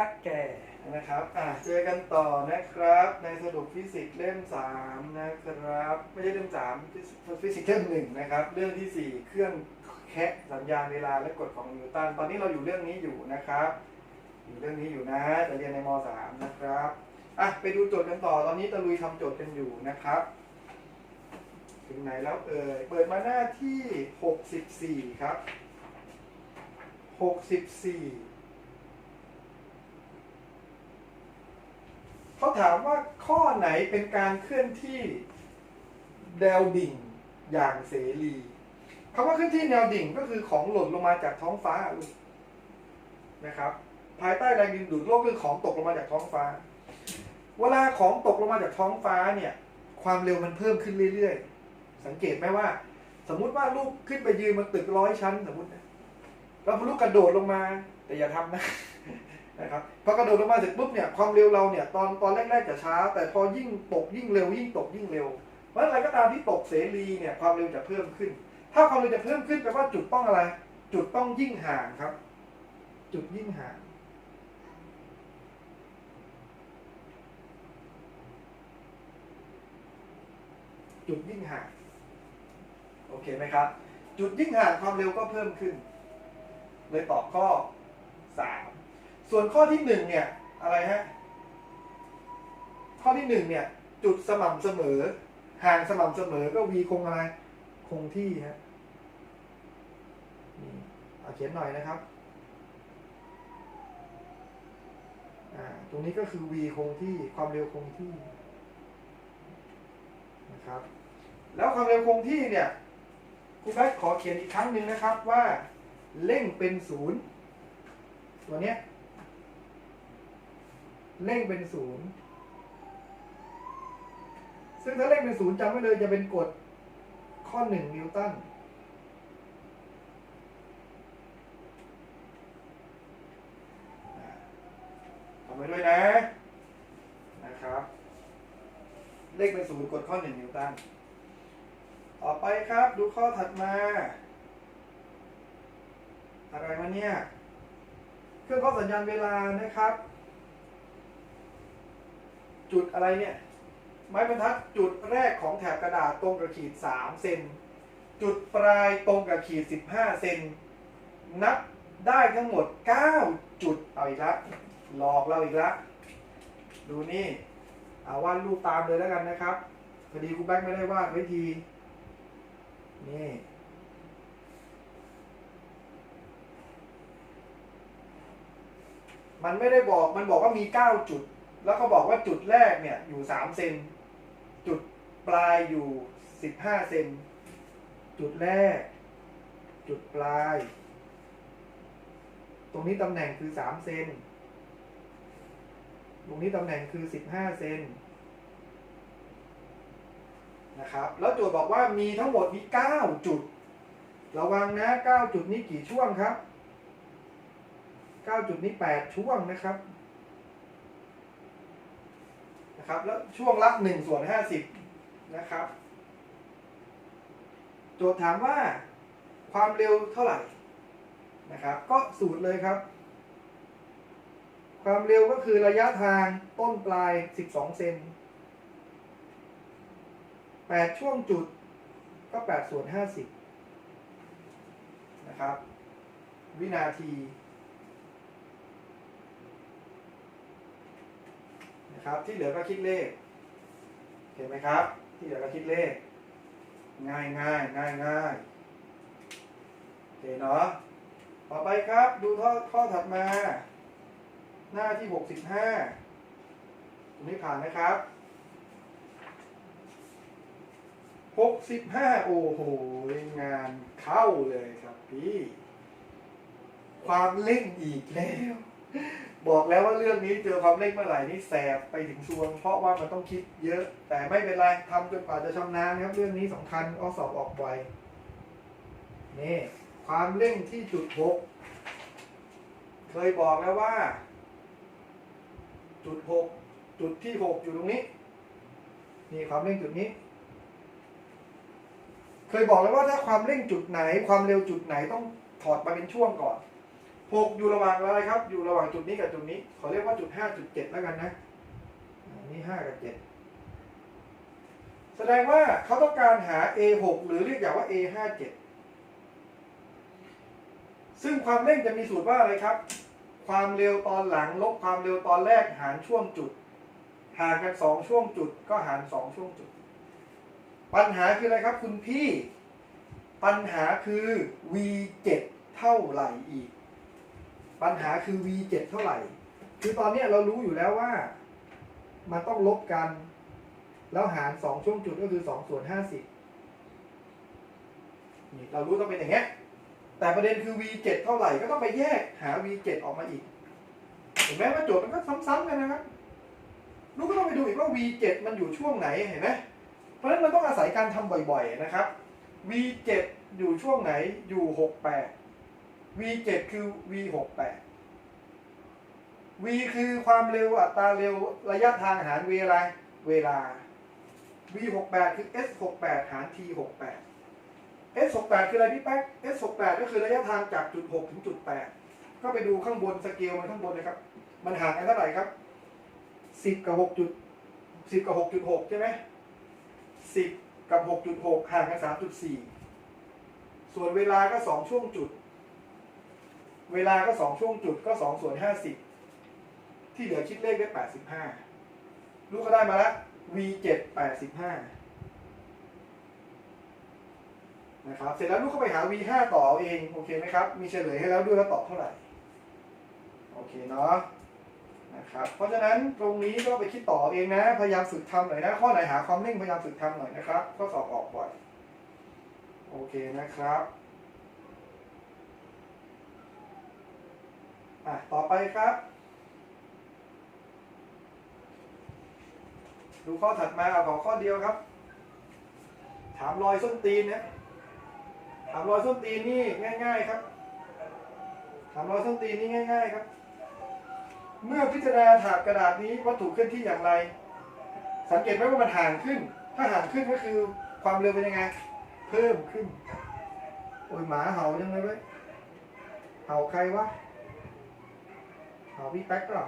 ตักแกนะครับอะเจอกันต่อนะครับ ในสรุปฟิสิกส์เล่มสามนะครับ ไม่ใช่เล่มสามฟิสิกส์เล่มหนึ่งนะครับ เรื่องที่สี่เครื่องแคะสัญญาณเวลาและกฎของนิวตัน ตอนนี้เราอยู่เรื่องนี้อยู่นะครับ อยู่เรื่องนี้อยู่นะจะเรียนในมสามนะครับอะไปดูโจทย์กันต่อ ตอนนี้ตะลุยทำโจทย์กันอยู่นะครับถึงไหนแล้วเอ่ยเปิดมาหน้าที่ 64 ครับ 64 เขาถามว่าข้อไหนเป็นการเคลื่อนที่แนวดิ่งอย่างเสรีคำว่าเคลื่อนที่แนวดิ่งก็คือของหล่นลงมาจากท้องฟ้าลูกนะครับ ภายใต้แรงดึงดูดโลกคือของตกลงมาจากท้องฟ้า เวลาของตกลงมาจากท้องฟ้าเนี่ย ความเร็วมันเพิ่มขึ้นเรื่อยๆ สังเกตไหมว่า สมมุติว่าลูกขึ้นไปยืนบนตึกร้อยชั้นสมมตินะแล้วลูกกระโดดลงมา แต่อย่าทำนะ นะครับพอกระโดดลงมาเสร็จปุ๊บเนี่ยความเร็วเราเนี่ยตอนตอนแรกๆจะช้า แต่พอยิ่งตกยิ่งเร็วยิ่งตกยิ่งเร็วเพราะอะไรก็ตามที่ตกเสรีเนี่ยความเร็วจะเพิ่มขึ้น ถ้าความเร็วจะเพิ่มขึ้นแปลว่าจุดต้องอะไร จุดต้องยิ่งห่างครับ จุดยิ่งห่างจุดยิ่งห่างโอเคไหมครับ จุดยิ่งห่างความเร็วก็เพิ่มขึ้น เลยตอบข้อสาม ส่วนข้อที่หนึ่งเนี่ยอะไรฮะข้อที่หนึ่งเนี่ย จุดสม่ำเสมอ ห่างสม่ำเสมอก็ v คงอะไร คงที่ฮะนี่เอาเขียนหน่อยนะครับอ่าตรงนี้ก็คือ v คงที่ความเร็วคงที่นะครับ แล้วความเร็วคงที่เนี่ยครูแบ๊ขอเขียนอีกครั้งหนึ่งนะครับว่าเร่งเป็นศูนย์ตัวเนี้ย เร่งเป็นศูนย์ซึ่งถ้าเร่งเป็นศูนย์จำไว้เลยจะเป็นกฎข้อหนึ่งนิวตันทำไว้ด้วยนะ นะครับ เลขเป็นศูนย์กดข้อหนึ่งนิวตัน ต่อไปครับดูข้อถัดมา อะไรมาเนี่ย เครื่องข้อสัญญาณเวลานะครับ จุดอะไรเนี่ย ไม้บรรทัดจุดแรกของแถบกระดาษตรงกับขีด 3 เซน จุดปลายตรงกับขีด 15 เซน นับได้ทั้งหมด 9 จุด เอาอีกแล้วหลอกเราอีกแล้วดูนี่ เอาวาดรูปตามเลยแล้วกันนะครับ พอดีครูแบงค์ไม่ได้วาดไว้ที นี่มันไม่ได้บอก มันบอกว่ามี 9 จุด แล้วก็บอกว่าจุดแรกเนี่ยอยู่3เซนจุดปลายอยู่15เซนจุดแรก จุดปลาย ตรงนี้ตำแหน่งคือ3เซนตรงนี้ตำแหน่งคือ15เซนนะครับแล้วโจทย์บอกว่ามีทั้งหมดมี9จุด ระวังนะ9จุดนี้กี่ช่วงครับ9จุดนี้8ช่วงนะครับ ครับ แล้วช่วงละ1ส่วน50 นะครับ โจทย์ถามว่าความเร็วเท่าไหร่นะครับ ก็สูตรเลยครับ ความเร็วก็คือระยะทางต้นปลาย 12 เซน8 ช่วงจุดก็8ส่วน50 นะครับ วินาที นะครับ ที่เหลือก็คิดเลขเห็นไหมครับ ที่เหลือก็คิดเลข ง่ายง่ายง่ายง่ายโอเคเนาะต่อไปครับดูข้อข้อถัดมา หน้าที่ 65ตรงนี้ผ่านไหมครับ 65 โอ้โหงานเข้าเลยครับพี่ ความเร่งอีกแล้ว บอกแล้วว่าเรื่องนี้เจอความเร่งเมื่อไหร่นี่แสบไปถึงซวง เพราะว่ามันต้องคิดเยอะ แต่ไม่เป็นไรทำจนกว่าจะชำนาญครับ เรื่องนี้สำคัญเอสอบออกไวนี่ความเร่งที่จุดหกเคยบอกแล้วว่า จุดหกจุดที่หกอยู่ตรงนี้ นี่ความเร่งจุดนี้ เคยบอกแล้วว่าถ้าความเร่งจุดไหน ความเร็วจุดไหนต้องถอดมาเป็นช่วงก่อน พหกอยู่ระหว่างอะไรครับ อยู่ระหว่างจุดนี้กับจุดนี้ ขอเรียกว่าจุดห้าจุดเจ็ดแล้วกันนะอันนี่ห้ากับเจ็ดแสดงว่าเขาต้องการหา a หกหรือเรียกอย่างว่า a ห้าเจ็ดซึ่งความเร่งจะมีสูตรว่าอะไรครับ ความเร็วตอนหลังลบความเร็วตอนแรกหารช่วงจุดห่างกันสองช่วงจุดก็หารสองช่วงจุด ปัญหาคืออะไรครับ คุณพี่ ปัญหาคือ v 7เท่าไหร่อีก ปัญหาคือ v 7 เท่าไหร่ คือตอนนี้เรารู้อยู่แล้วว่า มันต้องลบกัน แล้วหารสองช่วงจุดก็คือสองส่วนห้าสิบนี่เรารู้ต้องเป็นอย่างเงี้ย แต่ประเด็นคือ v 7 เท่าไหร่ก็ต้องไปแยกหา v 7 ออกมาอีก เห็นไหมว่าโจทย์มันก็ซ้ำๆกันนะครับลูกก็ต้องไปดูอีกว่า v 7 มันอยู่ช่วงไหนเห็นไหมเพราะฉะนั้นมันต้องอาศัยการทำบ่อย ๆ นะครับ v 7 อยู่ช่วงไหนอยู่ 68 v 7 คือ v 68 v คือความเร็วอัตราเร็วระยะทางหาร v อะไรเวลา v 68 คือ s 68 หาร t 68 s 68 คืออะไรพี่แป๊ก s 68 ก็คือระยะทางจากจุด 6 ถึงจุด 8 ก็ไปดูข้างบนสเกลมันข้างบนนะครับ มันห่างกันเท่าไหร่ครับ 10 กับ6จุด10 กับ 6.6 ใช่ไหม10 กับ 6.6 ห่างกัน 3.4 ส่วนเวลาก็ 2 ช่วงจุด เวลาก็2ช่วงจุดก็2ส่วน50ที่เหลือคิดเลขได้85ลูกก็ได้มาแล้ว v 7 85นะครับเสร็จแล้วลูกก็ไปหา v 5ต่อเองโอเคไหมครับ มีเฉลยให้แล้วด้วยแล้วตอบเท่าไหร่โอเคเนาะนะครับเพราะฉะนั้นตรงนี้ก็ไปคิดต่อเอาเองนะ พยายามฝึกทำหน่อยนะข้อไหนหาความเร่งพยายามฝึกทำหน่อยนะครับ ข้อสอบออกบ่อย โอเคนะครับ อะต่อไปครับ ดูข้อถัดมาเอาขอข้อเดียวครับ ถามรอยส้นตีนเนี่ยถามรอยส้นตีนนี่ง่าย ๆครับ ถามรอยส้นตีนนี่ง่าย ๆครับ เมื่อพิจารณาถาดกระดาษนี้วัตถุเคลื่อนที่อย่างไร สังเกตไหมว่ามันห่างขึ้น ถ้าห่างขึ้นก็คือความเร็วเป็นยังไง เพิ่มขึ้น โอ้ยหมาเห่ายังไงเว้ยเห่าใครวะ เห่าพี่แป๊กหรอ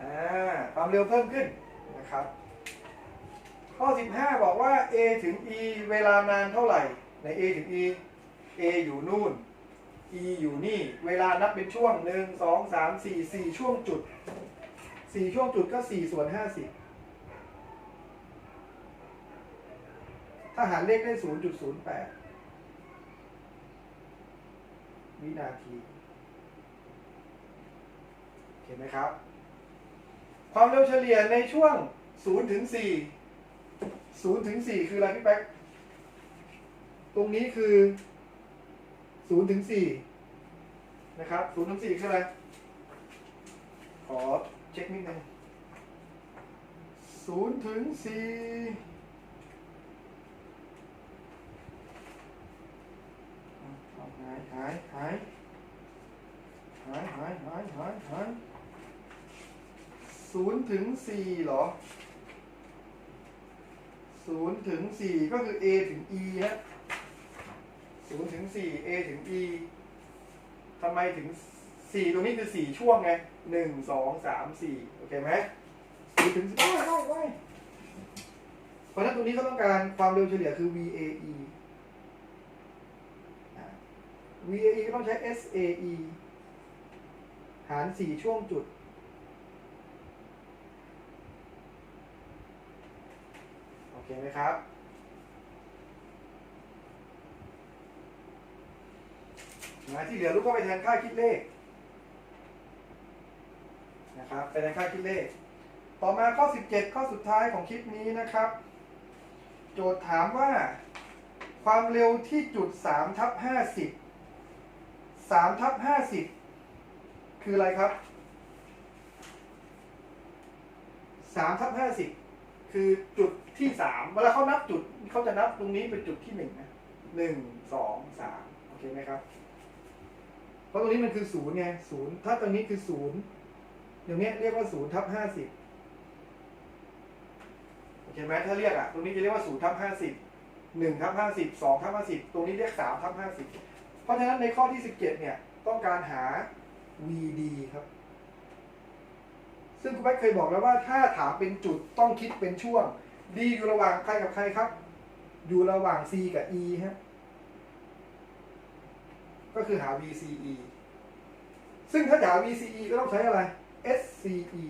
อ่าความเร็วเพิ่มขึ้นนะครับ ข้อ 15 บอกว่า a ถึง e เวลานานเท่าไหร่ ใน a ถึง e a อยู่นู่น e อยู่นี่ เวลานับเป็นช่วง 1 2 3 4 4 ช่วงจุด 4 ช่วงจุดก็ 4 ส่วน 50 ถ้าหารเลขได้ 0.08 วินาที เห็นไหมครับ ความเร็วเฉลี่ยในช่วง0ถึง4 0ถึง4คืออะไรพี่แป๊กตรงนี้คือ0ถึง4นะครับ0ถึง4คืออะไร ขอเช็คนิดนึง0ถึง4 0ถึง4หรอ0ถึง4ก็คือ a ถึง e ฮะ0ถึง4 a ถึง e ทำไมถึง 4 ตรงนี้คือ 4 ช่วงไง 1 2 3 4 โอเคไหม0ถึง5ได้ไไเพราะฉะนั้นตรงนี้เขาต้องการความเร็วเฉลี่ยคือ vae VAE ก็ต้องใช้ SAE หาร 4 ช่วงจุด เคไหมครับ นะที่เหลือลูกก็ไปแทนค่าคิดเลข นะครับ ไปแทนค่าคิดเลข ต่อมาข้อ 17 ข้อสุดท้ายของคลิปนี้นะครับ โจทย์ถามว่า ความเร็วที่จุด3ทับ50 3ทับ50 คืออะไรครับ3ทับ50 คือจุดที่3เวลาเขานับจุดเขาจะนับตรงนี้เป็นจุดที่1นะ1 2 3โอเคไหมครับ เพราะตรงนี้มันคือศูนย์ไงศูนย์ถ้าตรงนี้คือศูนย์อย่างเนี้ยเรียกว่าศูนย์ทับห้าสิบโอเคไหมถ้าเรียกอะตรงนี้จะเรียกว่าศูนย์ทับห้าสิบหนึ่งทับห้าสิบสองทับห้าสิบตรงนี้เรียกสามทับห้าสิบเพราะฉะนั้นในข้อที่17เนี่ยต้องการหา VD ครับ ซึ่งคุณแป๊กเคยบอกแล้วว่าถ้าถามเป็นจุดต้องคิดเป็นช่วง D อยู่ระหว่างใครกับใครครับ อยู่ระหว่าง C กับ E ฮะก็คือหา VCE ซึ่งถ้าหา VCE ก็ต้องใช้อะไร SCE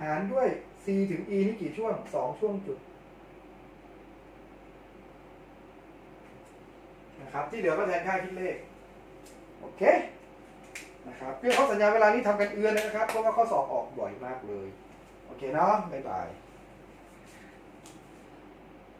หารด้วย C ถึง E นี่กี่ช่วงสองช่วงจุดนะครับที่เหลือก็แทนค่าคิดเลข โอเค นะครับเรื่องข้อสัญญาเวลานี้ทำกันเอือนเลยนะครับ เพราะว่าข้อสอบออกบ่อยมากเลย โอเคเนาะบ๊ายบาย